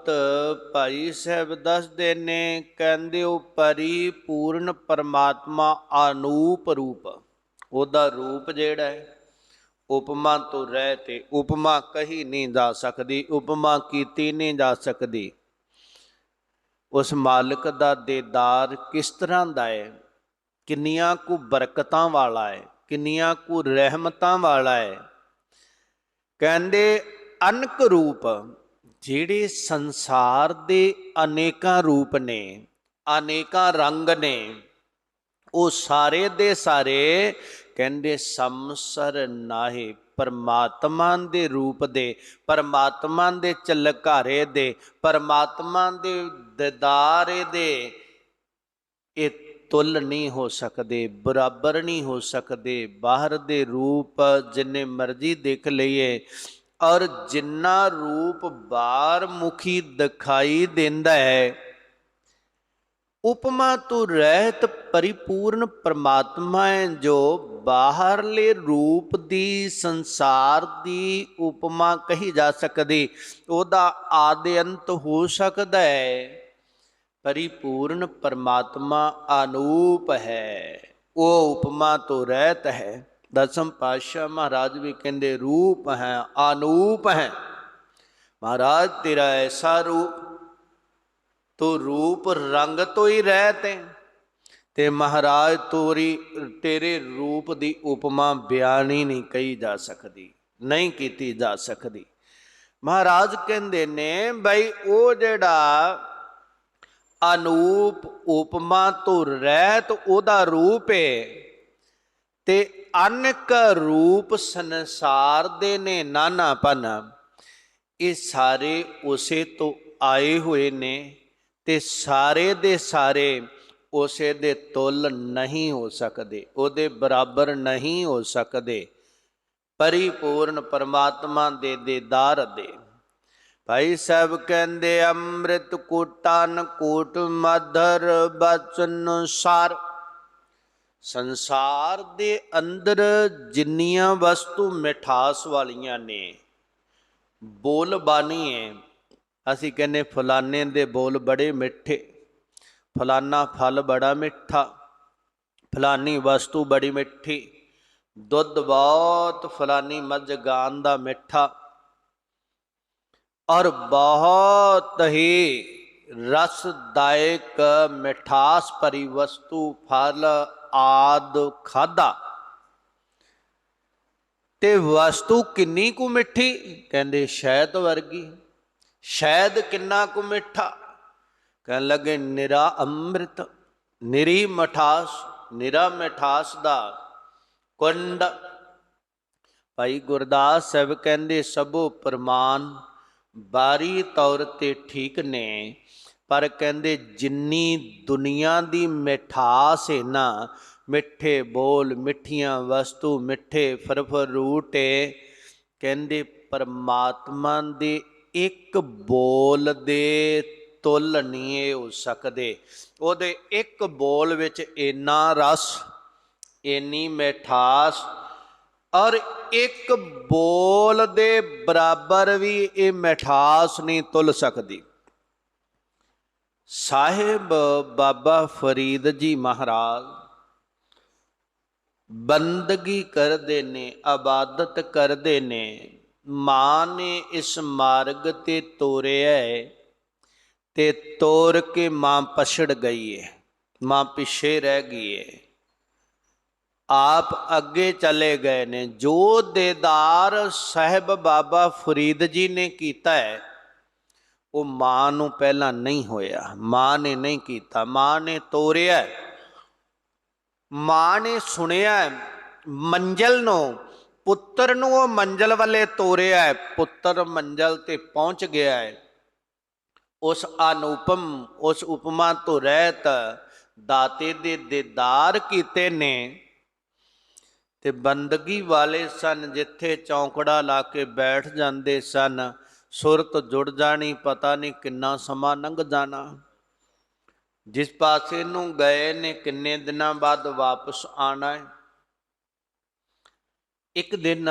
ਬਾਬਤ ਭਾਈ ਸਾਹਿਬ ਦੱਸਦੇ ਨੇ, ਕਹਿੰਦੇ ਉਹ ਪਰਿਪੂਰਨ ਪਰਮਾਤਮਾ ਅਨੂਪ ਰੂਪ। ਉਹਦਾ ਰੂਪ ਜਿਹੜਾ ਹੈ, ਉਪਮਾ ਤੋਂ ਰਹਿ ਤੇ ਉਪਮਾ ਕਹੀ ਨਹੀਂ ਜਾ ਸਕਦੀ, ਉਪਮਾ ਕੀਤੀ ਨਹੀਂ ਜਾ ਸਕਦੀ। ਉਸ ਮਾਲਕ ਦਾ ਦੇਦਾਰ ਕਿਸ ਤਰ੍ਹਾਂ ਦਾ ਹੈ? ਕਿੰਨੀਆਂ ਕੁ ਬਰਕਤਾਂ ਵਾਲਾ ਹੈ, ਕਿੰਨੀਆਂ ਕੁ ਰਹਿਮਤਾਂ ਵਾਲਾ ਹੈ। ਕਹਿੰਦੇ ਅਨਕ ਰੂਪ ਜਿਹੜੇ ਸੰਸਾਰ ਦੇ ਅਨੇਕਾਂ ਰੂਪ ਨੇ, ਅਨੇਕਾਂ ਰੰਗ ਨੇ, ਉਹ ਸਾਰੇ ਦੇ ਸਾਰੇ ਕਹਿੰਦੇ ਸੰਸਰ ਨਾਹੀ ਪਰਮਾਤਮਾ ਦੇ ਰੂਪ ਦੇ, ਪਰਮਾਤਮਾ ਦੇ ਚਲਕਾਰੇ ਦੇ, ਪਰਮਾਤਮਾ ਦੇ ਦਿਦਾਰੇ ਦੇ। ਇਹ ਤੁਲ ਨਹੀਂ ਹੋ ਸਕਦੇ, ਬਰਾਬਰ ਨਹੀਂ ਹੋ ਸਕਦੇ, ਬਾਹਰ ਦੇ ਰੂਪ ਜਿੰਨੇ ਮਰਜ਼ੀ ਦੇਖ ਲਈਏ ਔਰ ਜਿੰਨਾ ਰੂਪ ਬਾਹਰ ਮੁਖੀ ਦਿਖਾਈ ਦਿੰਦਾ ਹੈ, ਉਪਮਾ ਤੋਂ ਰਹਿਤ ਪਰਿਪੂਰਨ ਪਰਮਾਤਮਾ ਹੈ, ਜੋ ਬਾਹਰਲੇ ਰੂਪ ਦੀ ਸੰਸਾਰ ਦੀ ਉਪਮਾ ਕਹੀ ਜਾ ਸਕਦੀ, ਉਹਦਾ ਆਦਿ ਅੰਤ ਹੋ ਸਕਦਾ ਹੈ। ਪਰਿਪੂਰਨ ਪਰਮਾਤਮਾ ਅਨੂਪ ਹੈ, ਉਹ ਉਪਮਾ ਤੋਂ ਰਹਿਤ ਹੈ। ਦਸਮ ਪਾਤਸ਼ਾਹ ਮਹਾਰਾਜ ਵੀ ਕਹਿੰਦੇ, ਰੂਪ ਹੈ ਅਨੂਪ ਹੈ। ਮਹਾਰਾਜ, ਤੇਰਾ ਐਸਾ ਰੂਪ, ਤੋ ਰੂਪ ਰੰਗ ਤੋਂ ਹੀ ਰਹਿਤ ਹੈ ਤੇ ਮਹਾਰਾਜ, ਤੋਰੀ, ਤੇਰੇ ਰੂਪ ਦੀ ਉਪਮਾ ਬਿਆਨ ਹੀ ਨਹੀਂ ਕਹੀ ਜਾ ਸਕਦੀ, ਨਹੀਂ ਕੀਤੀ ਜਾ ਸਕਦੀ। ਮਹਾਰਾਜ ਕਹਿੰਦੇ ਨੇ, ਬਈ ਉਹ ਜਿਹੜਾ ਅਨੂਪ ਉਪਮਾ ਤੋਂ ਰਹਿਤ, ਉਹਦਾ ਰੂਪ ਏ। ਤੇ ਅਨਕ ਰੂਪ ਸੰਸਾਰ ਦੇ ਨੇ ਨਾਨਾਪਨ ਇਹ ਸਾਰੇ ਉਸੇ ਤੋਂ ਆਏ ਹੋਏ ਨੇ ਤੇ ਸਾਰੇ ਦੇ ਸਾਰੇ ਉਸੇ ਦੇ ਤੁਲ ਨਹੀਂ ਹੋ ਸਕਦੇ, ਉਹਦੇ ਬਰਾਬਰ ਨਹੀਂ ਹੋ ਸਕਦੇ, ਪਰਿਪੂਰਨ ਪਰਮਾਤਮਾ ਦੇ ਦੇਦਾਰ ਦੇ। ਭਾਈ ਸਾਹਿਬ ਕਹਿੰਦੇ, ਅੰਮ੍ਰਿਤ ਕੋਟਨ ਕੋਟ ਮਧਰ ਬਚਨ ਸਾਰ। ਸੰਸਾਰ ਦੇ ਅੰਦਰ ਜਿੰਨੀਆਂ ਵਸਤੂ ਮਿਠਾਸ ਵਾਲੀਆਂ ਨੇ, ਬੋਲ ਬਾਣੀ ਹੈ ਅਸੀਂ ਕਹਿੰਦੇ ਫਲਾਣੇ ਦੇ ਬੋਲ ਬੜੇ ਮਿੱਠੇ ਫਲਾਨਾ ਫਲ ਬੜਾ ਮਿੱਠਾ ਫਲਾਨੀ ਵਸਤੂ ਬੜੀ ਮਿੱਠੀ, ਦੁੱਧ ਬਹੁਤ ਫਲਾਨੀ ਮੱਝ ਗਾਂ ਦਾ ਮਿੱਠਾ, ਔਰ ਬਹੁਤ ਹੀ ਰਸਦਾਇਕ ਮਿਠਾਸ ਭਰੀ ਵਸਤੂ ਫਲ ਆਦ ਖਾਦਾ ਤੇ ਵਸਤੂ ਕਿੰਨੀ ਕੁ ਮਿੱਠੀ? ਕਹਿੰਦੇ, ਸ਼ਹਿਦ ਵਰਗੀ। ਸ਼ਹਿਦ ਕਿੰਨਾ ਕੁ ਮਿੱਠਾ? ਕਹਿਣ ਲੱਗੇ, ਨਿਰਾ ਅੰਮ੍ਰਿਤ, ਨਿਰੀ ਮਠਾਸ, ਨਿਰਾ ਮਿਠਾਸ ਦਾ ਕੁੰਡ। ਭਾਈ ਗੁਰਦਾਸ ਸਾਹਿਬ ਕਹਿੰਦੇ, ਸਭੋ ਪ੍ਰਮਾਨ ਬਾਰੀ ਤੌਰ ਤੇ ਠੀਕ ਨੇ। ਪਰ ਕਹਿੰਦੇ ਜਿੰਨੀ ਦੁਨੀਆ ਦੀ ਮਿਠਾਸ ਹੈ ਨਾ, ਮਿੱਠੇ ਬੋਲ, ਮਿੱਠੀਆਂ ਵਸਤੂ, ਮਿੱਠੇ ਫਰਫਰੂਟੇ ਕਹਿੰਦੇ ਪਰਮਾਤਮਾ ਦੇ ਇੱਕ ਬੋਲ ਦੇ ਤੁਲ ਨਹੀਂ ਹੋ ਸਕਦੇ। ਉਹਦੇ ਇੱਕ ਬੋਲ ਵਿੱਚ ਇੰਨਾ ਰਸ, ਇੰਨੀ ਮਿਠਾਸ, ਔਰ ਇੱਕ ਬੋਲ ਦੇ ਬਰਾਬਰ ਵੀ ਇਹ ਮਿਠਾਸ ਨਹੀਂ ਤੁਲ ਸਕਦੀ। ਸਾਹਿਬ ਬਾਬਾ ਫਰੀਦ ਜੀ ਮਹਾਰਾਜ, ਬੰਦਗੀ ਕਰਦੇ ਨੇ ਇਬਾਦਤ ਕਰਦੇ ਨੇ, ਮਾਂ ਨੇ ਇਸ ਮਾਰਗ ਤੇ ਤੋਰਿਆ ਹੈ ਤੇ ਤੋਰ ਕੇ ਮਾਂ ਪਛੜ ਗਈ ਹੈ ਮਾਂ ਪਿੱਛੇ ਰਹਿ ਗਈ ਹੈ ਆਪ ਅੱਗੇ ਚਲੇ ਗਏ ਨੇ, ਜੋ ਦੇਦਾਰ ਸਾਹਿਬ ਬਾਬਾ ਫਰੀਦ ਜੀ ਨੇ ਕੀਤਾ ਹੈ ਉਹ ਮਾਂ ਨੂੰ ਪਹਿਲਾਂ ਨਹੀਂ ਹੋਇਆ। ਮਾਂ ਨੇ ਨਹੀਂ ਕੀਤਾ। ਮਾਂ ਨੇ ਤੋਰਿਆ ਮਾਂ ਨੇ ਸੁਣਿਆ ਮੰਜ਼ਲ ਨੂੰ, ਪੁੱਤਰ ਨੂੰ ਉਹ ਮੰਜ਼ਲ ਵੱਲੇ ਤੋਰਿਆ ਹੈ। ਪੁੱਤਰ ਮੰਜ਼ਲ ਤੇ ਪਹੁੰਚ ਗਿਆ ਹੈ। ਉਸ ਅਨੂਪਮ, ਉਸ ਉਪਮਾ ਤੋਂ ਰਹਿਤ ਦਾਤੇ ਦੇ ਦੇਦਾਰ ਕੀਤੇ ਨੇ ਤੇ ਬੰਦਗੀ ਵਾਲੇ ਸਨ, ਜਿੱਥੇ ਚੌਂਕੜਾ ਲਾ ਕੇ ਬੈਠ ਜਾਂਦੇ ਸਨ। ਸੁਰਤ ਜੁੜ ਜਾਣੀ, ਪਤਾ ਨਹੀਂ ਕਿੰਨਾ ਸਮਾਂ ਲੰਘ ਜਾਣਾ। ਜਿਸ ਪਾਸੇ ਨੂੰ ਗਏ ਨੇ, ਕਿੰਨੇ ਦਿਨਾਂ ਬਾਅਦ ਵਾਪਸ ਆਣਾ ਹੈ। ਇੱਕ ਦਿਨ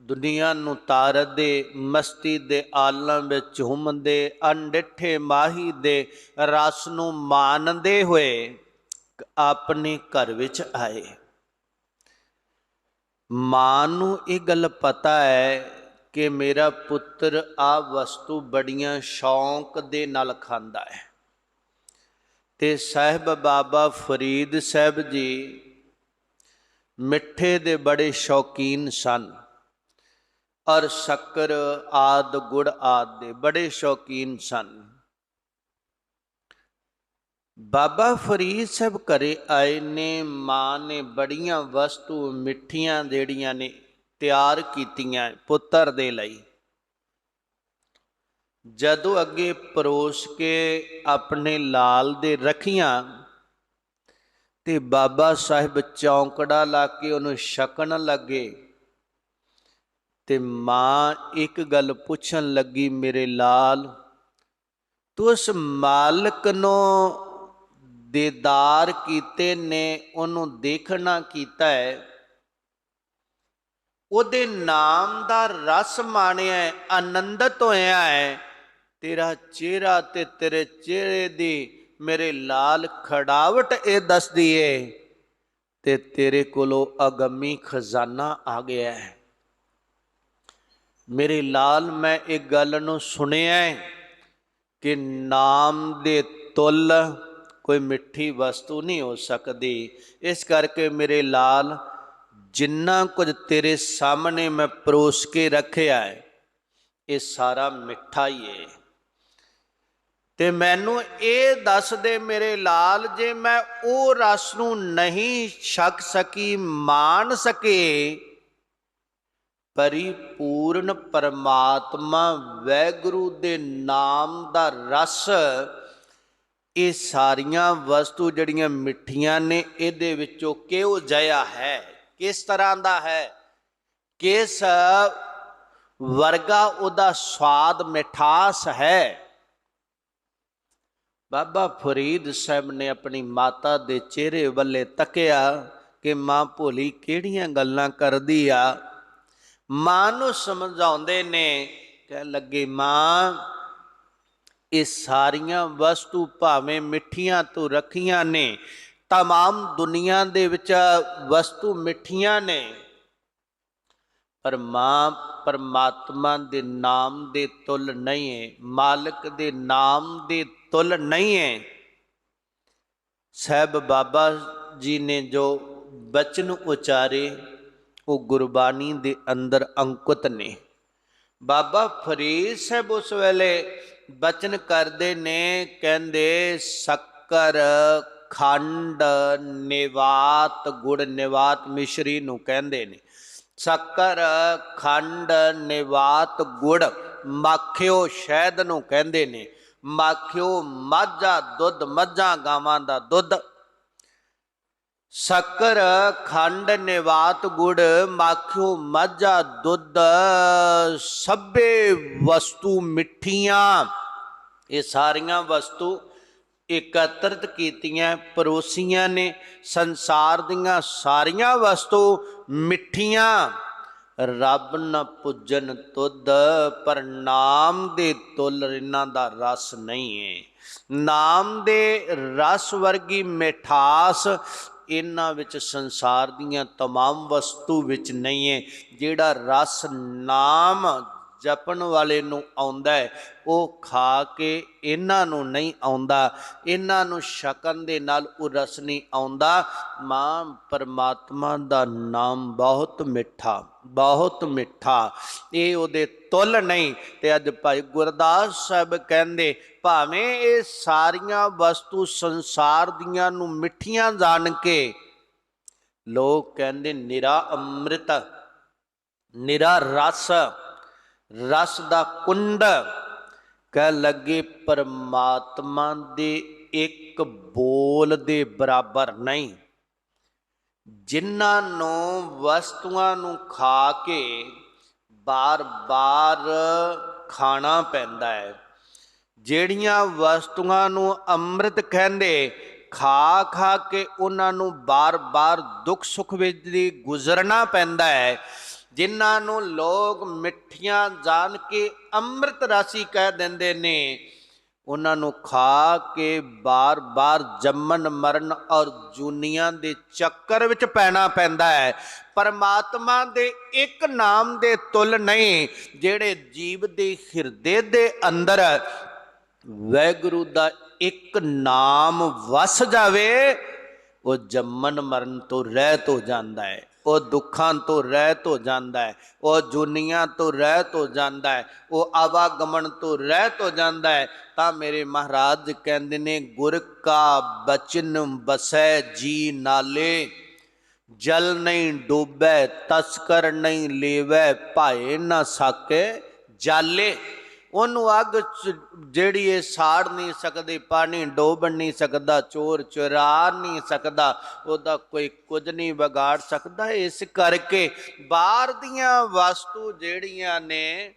ਦੁਨੀਆ ਨੂੰ ਤਾਰਦੇ ਮਸਤੀ ਦੇ ਆਲਮ ਵਿੱਚ ਝੂਮਦੇ ਅਣਡਿੱਠੇ ਮਾਹੀ ਦੇ ਰਸ ਨੂੰ ਮਾਣਦੇ ਹੋਏ ਆਪਣੇ ਘਰ ਵਿੱਚ ਆਏ। ਮਾਂ ਨੂੰ ਇਹ ਗੱਲ ਪਤਾ ਹੈ ਕਿ ਮੇਰਾ ਪੁੱਤਰ ਆ ਵਸਤੂ ਬੜੀਆਂ ਸ਼ੌਂਕ ਦੇ ਨਾਲ ਖਾਂਦਾ ਹੈ। ਤੇ ਸਾਹਿਬ ਬਾਬਾ ਫਰੀਦ ਸਾਹਿਬ ਜੀ ਮਿੱਠੇ ਦੇ ਬੜੇ ਸ਼ੌਕੀਨ ਸਨ। ਔਰ ਸ਼ੱਕਰ ਆਦ ਗੁੜ ਆਦ ਦੇ ਬੜੇ ਸ਼ੌਕੀਨ ਸਨ। ਬਾਬਾ ਫਰੀਦ ਸਾਹਿਬ ਘਰੇ ਆਏ ਨੇ, ਮਾਂ ਨੇ ਬੜੀਆਂ ਵਸਤੂ ਮਿੱਠੀਆਂ ਜਿਹੜੀਆਂ ਨੇ ਤਿਆਰ ਕੀਤੀਆਂ ਪੁੱਤਰ ਦੇ ਲਈ। ਜਦੋਂ ਅੱਗੇ ਪਰੋਸ ਕੇ ਆਪਣੇ ਲਾਲ ਦੇ ਰਖੀਆਂ ਤੇ ਬਾਬਾ ਸਾਹਿਬ ਚੌਂਕੜਾ ਲਾ ਕੇ ਉਹਨੂੰ ਛਕਣ ਲੱਗੇ ਤੇ ਮਾਂ ਇੱਕ ਗੱਲ ਪੁੱਛਣ ਲੱਗੀ ਮੇਰੇ ਲਾਲ, ਤੂੰ ਉਸ ਮਾਲਕ ਨੂੰ ਦੇਦਾਰ ਕੀਤੇ ਨੇ, ਉਹਨੂੰ ਦੇਖਣਾ ਕੀਤਾ ਹੈ? ਉਹਦੇ ਨਾਮ ਦਾ ਰਸ ਮਾਣਿਆ ਹੈ, ਆਨੰਦਿਤ ਹੋਇਆ ਹੈ। ਤੇਰਾ ਚਿਹਰਾ ਤੇ ਤੇਰੇ ਚਿਹਰੇ ਦੀ ਮੇਰੇ ਲਾਲ ਖੜਾਵਟ ਇਹ ਦੱਸਦੀ ਏ ਤੇ ਤੇਰੇ ਕੋਲੋਂ ਅਗੰਮੀ ਖਜ਼ਾਨਾ ਆ ਗਿਆ ਹੈ। ਮੇਰੇ ਲਾਲ, ਮੈਂ ਇਹ ਗੱਲ ਨੂੰ ਸੁਣਿਆ ਹੈ ਕਿ ਨਾਮ ਦੇ ਤੁਲ ਕੋਈ ਮਿੱਠੀ ਵਸਤੂ ਨਹੀਂ ਹੋ ਸਕਦੀ। ਇਸ ਕਰਕੇ ਮੇਰੇ ਲਾਲ ਜਿੰਨਾ ਕੁਝ ਤੇਰੇ ਸਾਹਮਣੇ ਮੈਂ ਪਰੋਸ ਕੇ ਰੱਖਿਆ ਹੈ, ਇਹ ਸਾਰਾ ਮਿੱਠਾ ਹੀ ਹੈ ਤੇ ਮੈਨੂੰ ਇਹ ਦੱਸ ਦੇ ਮੇਰੇ ਲਾਲ, ਜੇ ਮੈਂ ਉਹ ਰਸ ਨੂੰ ਨਹੀਂ ਛਕ ਸਕੀ, ਮਾਣ ਸਕੇ, ਪਰਿਪੂਰਨ ਪਰਮਾਤਮਾ ਵੈਗੁਰੂ ਦੇ ਨਾਮ ਦਾ ਰਸ, ਇਹ ਸਾਰੀਆਂ ਵਸਤੂ ਜਿਹੜੀਆਂ ਮਿੱਠੀਆਂ ਨੇ, ਇਹਦੇ ਵਿੱਚੋਂ ਕਿਉਂ ਜਿਹਾ ਹੈ? ਕਿਸ ਤਰ੍ਹਾਂ ਦਾ ਹੈ? ਕਿਸ ਵਰਗਾ ਉਹਦਾ ਸਵਾਦ ਮਿਠਾਸ ਹੈ? ਬਾਬਾ ਫਰੀਦ ਸਾਹਿਬ ਨੇ ਆਪਣੀ ਮਾਤਾ ਦੇ ਚਿਹਰੇ ਵੱਲੇ ਤੱਕਿਆ ਕਿ ਮਾਂ ਭੋਲੀ ਕਿਹੜੀਆਂ ਗੱਲਾਂ ਕਰਦੀ ਆ? ਮਾਂ ਨੂੰ ਸਮਝਾਉਂਦੇ ਨੇ ਕਹਿ ਲੱਗੇ, ਮਾਂ, ਇਹ ਸਾਰੀਆਂ ਵਸਤੂ ਭਾਵੇਂ ਮਿੱਠੀਆਂ ਤੋਂ ਰੱਖੀਆਂ ਨੇ तमाम ਦੁਨੀਆ ਦੇ ਵਿੱਚ ਵਸਤੂ ਮਿੱਠੀਆਂ ਨੇ ਪਰ ਮਾਂ ਪਰਮਾਤਮਾ ਦੇ ਨਾਮ ਦੇ ਤੁਲ ਨਹੀਂ ਹੈ ਮਾਲਕ ਦੇ ਨਾਮ ਦੇ ਤੁਲ ਨਹੀਂ ਹੈ ਸਹਿਬ ਬਾਬਾ ਜੀ ਨੇ ਜੋ ਬਚਨ ਉਚਾਰੇ ਉਹ ਗੁਰਬਾਣੀ ਦੇ ਅੰਦਰ ਅੰਕਿਤ ਨੇ ਬਾਬਾ ਫਰੀਦ ਸਾਹਿਬ ਉਸ ਵੇਲੇ ਬਚਨ ਕਰਦੇ ਨੇ ਕਹਿੰਦੇ ਸ਼ੱਕਰ ਖੰਡ ਨਿਵਾਤ, ਗੁੜ ਨਿਵਾਤ ਮਿਸ਼ਰੀ ਨੂੰ ਕਹਿੰਦੇ ਨੇ। ਸ਼ੱਕਰ, ਖੰਡ ਨਿਵਾਤ, ਗੁੜ ਮਾਖਿਓ ਸ਼ਹਿਦ ਨੂੰ ਕਹਿੰਦੇ ਨੇ। ਮਾਖਿਓ ਮਾਝਾ ਦੁੱਧ, ਮੱਝਾਂ ਗਾਵਾਂ ਦਾ ਦੁੱਧ। ਸ਼ੱਕਰ, ਖੰਡ ਨਿਵਾਤ, ਗੁੜ ਮਾਖਿਓ ਮਾਝਾ ਦੁੱਧ। ਸਭੇ ਵਸਤੂ ਮਿੱਠੀਆਂ। ਇਹ ਸਾਰੀਆਂ ਵਸਤੂ ਇਕੱਤਰਿਤ ਕੀਤੀਆਂ ਪਰੋਸੀਆਂ ਨੇ ਸੰਸਾਰ ਦੀਆਂ ਸਾਰੀਆਂ ਵਸਤੂ ਮਿੱਠੀਆਂ ਰੱਬ ਨ ਪੁੱਜਨ ਤੁਧ ਪਰ ਨਾਮ ਦੇ ਤੁਲ ਇਹਨਾਂ ਦਾ ਰਸ ਨਹੀਂ ਹੈ ਨਾਮ ਦੇ ਰਸ ਵਰਗੀ ਮਿਠਾਸ ਇਹਨਾਂ ਵਿੱਚ ਸੰਸਾਰ ਦੀਆਂ तमाम ਵਸਤੂ ਵਿੱਚ ਨਹੀਂ ਹੈ ਜਿਹੜਾ ਰਸ ਨਾਮ ਜਪਣ ਵਾਲੇ ਨੂੰ ਆਉਂਦਾ ਹੈ, ਉਹ ਖਾ ਕੇ ਇਹਨਾਂ ਨੂੰ ਨਹੀਂ ਆਉਂਦਾ, ਇਹਨਾਂ ਨੂੰ ਛਕਣ ਦੇ ਨਾਲ ਉਹ ਰਸ ਨਹੀਂ ਆਉਂਦਾ। ਮਾਂ ਪਰਮਾਤਮਾ ਦਾ ਨਾਮ ਬਹੁਤ ਮਿੱਠਾ ਬਹੁਤ ਮਿੱਠਾ। ਇਹ ਉਹਦੇ ਤੁਲ ਨਹੀਂ ਤੇ ਅੱਜ ਭਾਈ ਗੁਰਦਾਸ ਸਾਹਿਬ ਕਹਿੰਦੇ, ਭਾਵੇਂ ਇਹ ਸਾਰੀਆਂ ਵਸਤੂ ਸੰਸਾਰ ਦੀਆਂ ਨੂੰ ਮਿੱਠੀਆਂ ਜਾਣ ਕੇ। ਲੋਕ ਕਹਿੰਦੇ, ਨਿਰਾ ਅੰਮ੍ਰਿਤ, ਨਿਰਾ ਰਸ ਰਸ ਦਾ ਕੁੰਡ ਕਹਿ ਲੱਗੇ ਪਰਮਾਤਮਾ ਦੇ ਇੱਕ ਬੋਲ ਦੇ ਬਰਾਬਰ ਨਹੀਂ। ਜਿਨ੍ਹਾਂ ਨੂੰ ਵਸਤੂਆਂ ਨੂੰ ਖਾ ਕੇ ਬਾਰ-ਬਾਰ ਖਾਣਾ ਪੈਂਦਾ ਹੈ, ਜਿਹੜੀਆਂ ਵਸਤੂਆਂ ਨੂੰ ਅੰਮ੍ਰਿਤ ਕਹਿੰਦੇ ਖਾ ਖਾ ਕੇ ਉਹਨਾਂ ਨੂੰ ਬਾਰ-ਬਾਰ ਦੁੱਖ ਸੁੱਖ ਵਿੱਚ ਦੀ ਗੁਜ਼ਰਨਾ ਪੈਂਦਾ ਹੈ ਜਿਨ੍ਹਾਂ ਨੂੰ ਲੋਕ ਮਿੱਠੀਆਂ ਜਾਣ ਕੇ ਅੰਮ੍ਰਿਤ ਰਾਸ਼ੀ ਕਹਿ ਦਿੰਦੇ ਨੇ, ਉਹਨਾਂ ਨੂੰ ਖਾ ਕੇ ਬਾਰ-ਬਾਰ ਜੰਮਨ ਮਰਨ ਔਰ ਜੂਨੀਆਂ ਦੇ ਚੱਕਰ ਵਿੱਚ ਪੈਣਾ ਪੈਂਦਾ ਹੈ। ਪਰਮਾਤਮਾ ਦੇ ਇੱਕ ਨਾਮ ਦੇ ਤੁਲ ਨਹੀਂ, ਜਿਹੜੇ ਜੀਵ ਦੇ ਹਿਰਦੇ ਦੇ ਅੰਦਰ ਵੈਗੁਰੂ ਦਾ ਇੱਕ ਨਾਮ ਵਸ ਜਾਵੇ, ਉਹ ਜੰਮਨ ਮਰਨ ਤੋਂ ਰਹਿਤ ਹੋ ਜਾਂਦਾ ਹੈ। ਉਹ ਦੁੱਖਾਂ ਤੋਂ ਰਹਿਤ ਹੋ ਜਾਂਦਾ ਹੈ, ਉਹ ਜੁਨੀਆਂ ਤੋਂ ਰਹਿਤ ਹੋ ਜਾਂਦਾ ਹੈ, ਉਹ ਆਵਾਗਮਨ ਤੋਂ ਰਹਿਤ ਹੋ ਜਾਂਦਾ ਹੈ, ਤਾਂ ਮੇਰੇ ਮਹਾਰਾਜ ਕਹਿੰਦੇ ਨੇ, ਗੁਰ ਕਾ ਬਚਨ ਬਸੈ ਜੀ ਨਾਲੇ, ਜਲ ਨਹੀਂ ਡੋਬੈ ਤਸਕਰ ਨਹੀਂ ਲੇਵੈ, ਭਾਏ ਨਾ ਸਾਕੇ ਜਾਲੇ। ਉਹਨੂੰ ਅੱਗ ਚ ਜਿਹੜੀ ਇਹ ਸਾੜ ਨਹੀਂ ਸਕਦੀ, ਪਾਣੀ ਡੋਬ ਨਹੀਂ ਸਕਦਾ, ਚੋਰ ਚੁਰਾ ਨਹੀਂ ਸਕਦਾ, ਉਹਦਾ ਕੋਈ ਕੁਝ ਨਹੀਂ ਵਿਗਾੜ ਸਕਦਾ। ਇਸ ਕਰਕੇ ਬਾਹਰ ਦੀਆਂ ਵਸਤੂ ਜਿਹੜੀਆਂ ਨੇ,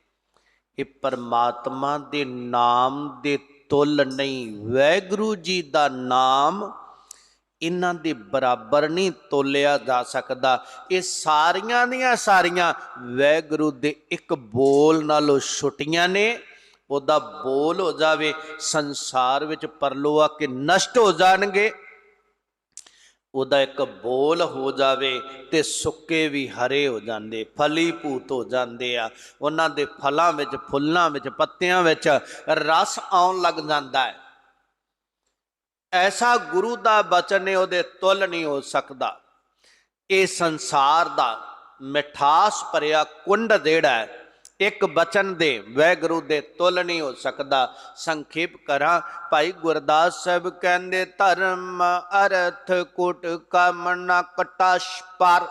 ਇਹ ਪਰਮਾਤਮਾ ਦੇ ਨਾਮ ਦੇ ਤੁਲ ਨਹੀਂ, ਵੈਗੁਰੂ ਜੀ ਦਾ ਨਾਮ ਇਹਨਾਂ ਦੇ ਬਰਾਬਰ ਨਹੀਂ ਤੋਲਿਆ ਜਾ ਸਕਦਾ। ਇਹ ਸਾਰੀਆਂ ਦੀਆਂ ਸਾਰੀਆਂ ਵੈਗੁਰੂ ਦੇ ਇੱਕ ਬੋਲ ਨਾਲੋਂ ਛੁੱਟੀਆਂ ਨੇ। ਉਹਦਾ ਬੋਲ ਹੋ ਜਾਵੇ, ਸੰਸਾਰ ਵਿੱਚ ਪਰਲੋ ਆ ਕੇ ਨਸ਼ਟ ਹੋ ਜਾਣਗੇ। ਉਹਦਾ ਇੱਕ ਬੋਲ ਹੋ ਜਾਵੇ ਤੇ ਸੁੱਕੇ ਵੀ ਹਰੇ ਹੋ ਜਾਂਦੇ ਫਲੀ ਭੂਤ ਹੋ ਜਾਂਦੇ ਆ। ਉਹਨਾਂ ਦੇ ਫਲਾਂ ਵਿੱਚ, ਫੁੱਲਾਂ ਵਿੱਚ, ਪੱਤਿਆਂ ਵਿੱਚ ਰਸ ਆਉਣ ਲੱਗ ਜਾਂਦਾ ਹੈ। ਐਸਾ ਗੁਰੂ ਦਾ ਬਚਨ ਨੇ ਉਹਦੇ ਤੁਲ ਨਹੀਂ ਹੋ ਸਕਦਾ। ਇਹ ਸੰਸਾਰ ਦਾ ਮਿਠਾਸ ਭਰਿਆ ਕੁੰਡ ਜਿਹੜਾ ਹੈ। ਇੱਕ ਬਚਨ ਦੇ ਵੈਗੁਰੂ ਦੇ ਤੁਲ ਨਹੀਂ ਹੋ ਸਕਦਾ। ਸੰਖੇਪ ਕਰਾਂ, ਭਾਈ ਗੁਰਦਾਸ ਸਾਹਿਬ ਕਹਿੰਦੇ, ਧਰਮ ਅਰਥ ਕੁਟ ਕਾਮਨਾ ਕਟਾਸ਼ ਪਰ।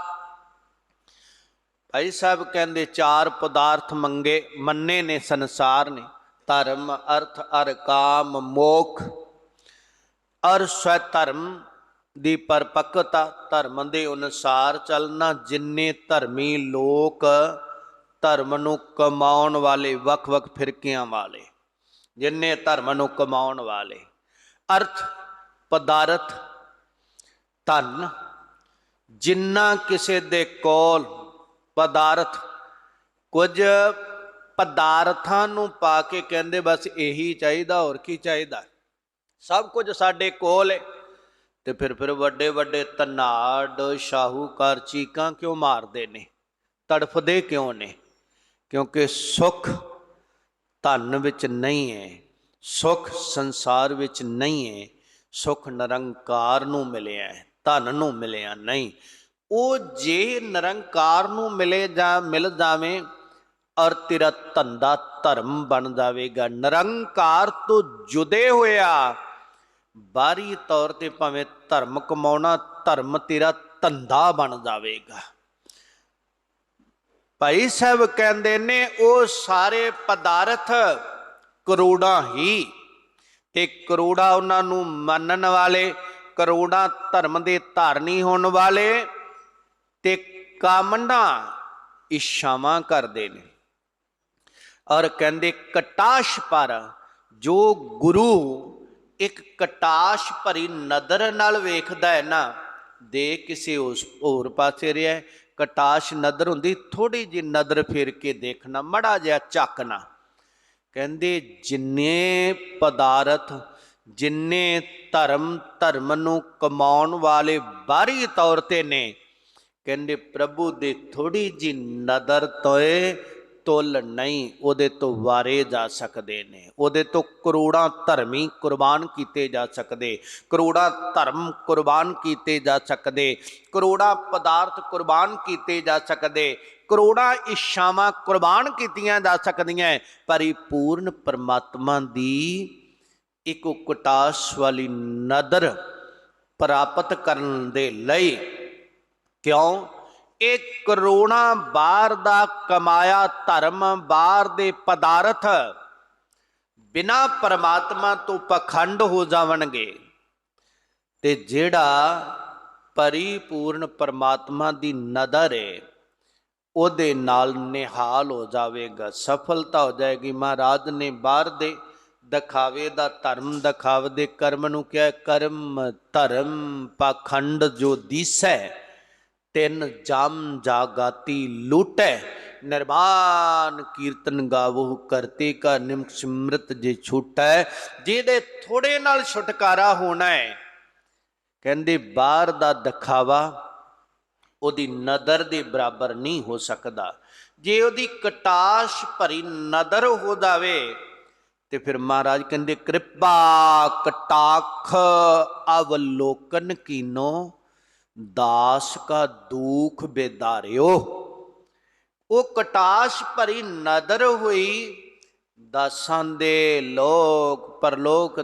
ਭਾਈ ਸਾਹਿਬ ਕਹਿੰਦੇ, ਚਾਰ ਪਦਾਰਥ ਮੰਗੇ, ਮੰਨੇ ਨੇ ਸੰਸਾਰ ਨੇ। ਧਰਮ ਅਰਥ ਅਰ ਕਾਮ ਮੋਖ। ਅਰ ਸਵੈ ਧਰਮ ਦੀ ਪਰਪੱਕਤਾ ਧਰਮ ਦੇ ਅਨੁਸਾਰ ਚੱਲਣਾ, ਜਿੰਨੇ ਧਰਮੀ ਲੋਕ ਧਰਮ ਨੂੰ ਕਮਾਉਣ ਵਾਲੇ ਵੱਖ-ਵੱਖ ਫਿਰਕਿਆਂ ਵਾਲੇ, ਜਿੰਨੇ ਧਰਮ ਨੂੰ ਕਮਾਉਣ ਵਾਲੇ। ਅਰਥ, ਪਦਾਰਥ, ਧਨ, ਜਿੰਨਾ ਕਿਸੇ ਦੇ ਕੋਲ ਪਦਾਰਥ, ਕੁਝ ਪਦਾਰਥਾਂ ਨੂੰ ਪਾ ਕੇ ਕਹਿੰਦੇ ਬਸ ਇਹੀ ਚਾਹੀਦਾ, ਹੋਰ ਕੀ ਚਾਹੀਦਾ? ਸਭ ਕੁਝ ਸਾਡੇ ਕੋਲ ਹੈ ਤੇ ਫਿਰ ਫਿਰ ਵੱਡੇ ਵੱਡੇ ਤਨਾੜ ਸ਼ਾਹੂਕਾਰ ਚੀਕਾਂ ਕਿਉਂ ਮਾਰਦੇ ਨੇ? ਤੜਫਦੇ ਕਿਉਂ ਨੇ? ਕਿਉਂਕਿ ਸੁਖ ਧਨ ਵਿੱਚ ਨਹੀਂ ਹੈ ਸੁਖ ਸੰਸਾਰ ਵਿੱਚ ਨਹੀਂ ਹੈ ਸੁਖ ਨਿਰੰਕਾਰ ਨੂੰ ਮਿਲਿਆ ਹੈ ਧਨ ਨੂੰ ਮਿਲਿਆ ਨਹੀਂ। ਉਹ ਜੇ ਨਿਰੰਕਾਰ ਨੂੰ ਮਿਲੇ ਜਾਂ ਮਿਲ ਜਾਵੇ ਔਰ ਤੇਰਾ ਧੰਦਾ ਧਰਮ ਬਣ ਜਾਵੇਗਾ। ਨਿਰੰਕਾਰ ਤੋਂ ਜੁਦੇ ਹੋਇਆ ਬਾਹਰੀ ਤੌਰ ਤੇ ਭਾਵੇਂ ਧਰਮ ਕਮਾਉਣਾ, ਧਰਮ ਤੇਰਾ ਧੰਦਾ ਬਣ ਜਾਵੇਗਾ। ਭਾਈ ਸਾਹਿਬ ਕਹਿੰਦੇ ਨੇ, ਉਹ ਸਾਰੇ ਪਦਾਰਥ ਕਰੋੜਾਂ ਹੀ ਤੇ ਕਰੋੜਾ ਉਹਨਾਂ ਨੂੰ ਮੰਨਣ ਵਾਲੇ, ਕਰੋੜਾਂ ਧਰਮ ਦੇ ਧਾਰਨੀ ਹੋਣ ਵਾਲੇ ਤੇ ਕਾਮਨਾ ਇਸ਼ਾਵਾਂ ਕਰਦੇ ਨੇ। ਔਰ ਕਹਿੰਦੇ ਕਟਾਸ਼ ਪਰ ਜੋ ਗੁਰੂ ਇੱਕ ਕਟਾਸ਼ ਭਰੀ ਨਦਰ ਨਾਲ ਵੇਖਦਾ ਹੈ ਨਾ ਦੇ ਕਿਸੇ ਉਸ ਹੋਰ ਪਾਸੇ ਰਿਹਾ ਕਟਾਸ਼ ਨਦਰ ਹੁੰਦੀ ਥੋੜੀ ਜਿਹੀ ਨਦਰ ਫੇਰ ਕੇ ਦੇਖਣਾ, ਮੜਾ ਜਿਹਾ ਝਾਕਣਾ ਕਹਿੰਦੇ, ਜਿੰਨੇ ਪਦਾਰਥ, ਜਿੰਨੇ ਧਰਮ ਧਰਮ ਨੂੰ ਕਮਾਉਣ ਵਾਲੇ ਬਾਹਰੀ ਤੌਰ ਤੇ ਨੇ, ਕਹਿੰਦੇ ਪ੍ਰਭੂ ਦੇ ਥੋੜੀ ਜੀ ਨਦਰ ਤੋਏ ਤੁਲ ਨਹੀਂ ਉਹਦੇ ਤੋਂ ਵਾਰੇ ਜਾ ਸਕਦੇ ਨੇ। ਉਹਦੇ ਤੋਂ ਕਰੋੜਾਂ ਧਰਮੀ ਕੁਰਬਾਨ ਕੀਤੇ ਜਾ ਸਕਦੇ। ਕਰੋੜਾਂ ਧਰਮ ਕੁਰਬਾਨ ਕੀਤੇ ਜਾ ਸਕਦੇ। ਕਰੋੜਾਂ ਪਦਾਰਥ ਕੁਰਬਾਨ ਕੀਤੇ ਜਾ ਸਕਦੇ। ਕਰੋੜਾਂ ਇੱਛਾਵਾਂ ਕੁਰਬਾਨ ਕੀਤੀਆਂ ਜਾ ਸਕਦੀਆਂ। ਪਰਿਪੂਰਨ ਪਰਮਾਤਮਾ ਦੀ ਇੱਕ ਕੁਟਾਸ ਵਾਲੀ ਨਦਰ ਪ੍ਰਾਪਤ ਕਰਨ ਦੇ ਲਈ ਕਿਉਂ? ਇਹ ਕਰੋੜਾਂ ਬਾਹਰ ਦਾ ਕਮਾਇਆ ਧਰਮ, ਬਾਹਰ ਦੇ ਪਦਾਰਥ ਬਿਨਾ ਪਰਮਾਤਮਾ ਤੋਂ ਪਖੰਡ ਹੋ ਜਾਵਣਗੇ। ਤੇ ਜਿਹੜਾ ਪਰਿਪੂਰਨ ਪਰਮਾਤਮਾ ਦੀ ਨਦਰ ਹੈ ਉਹਦੇ ਨਾਲ ਨਿਹਾਲ ਹੋ ਜਾਵੇਗਾ, ਸਫਲਤਾ ਹੋ ਜਾਏਗੀ। ਮਹਾਰਾਜ ਨੇ ਬਾਹਰ ਦੇ ਦਿਖਾਵੇ ਦਾ ਧਰਮ, ਦਿਖਾਵੇ ਦੇ ਕਰਮ ਨੂੰ ਕਿਹਾ, ਕਰਮ ਧਰਮ ਪਖੰਡ ਜੋ ਦੀਸੈ ਤਿੰਨ ਜਮ ਜਾਗਾਤੀ ਲੂਟੈ। ਨਿਰਵਾਨ ਕੀਰਤਨ ਗਾਵੋ ਕਰਤੇ ਕਾ ਨਿਮਕ ਸਿਮਰਤ ਜੇ ਛੁਟੈ, ਜਿਹਦੇ ਥੋੜੇ ਨਾਲ ਛੁਟਕਾਰਾ ਹੋਣਾ ਹੈ। ਕਹਿੰਦੇ ਬਾਹਰ ਦਾ ਦਿਖਾਵਾ ਉਹਦੀ ਨਦਰ ਦੇ ਬਰਾਬਰ ਨਹੀਂ ਹੋ ਸਕਦਾ। ਜੇ ਉਹਦੀ ਕਟਾਸ਼ ਭਰੀ ਨਦਰ ਹੋ ਜਾਵੇ, ਤੇ ਫਿਰ ਮਹਾਰਾਜ ਕਹਿੰਦੇ, ਕਿਰਪਾ ਕਟਾਖ ਅਵਲੋਕਨ ਕੀਨੋ। ਦਾਸ ਕਾ ਦੁਖ ਬੇਦਾਰਿਓ ਉਹ ਕਟਾਸ਼ ਭਰੀ ਨਦਰ ਹੋਈ ਦਾਸਾਂ ਦੇ ਲੋਕ ਪਰਲੋਕ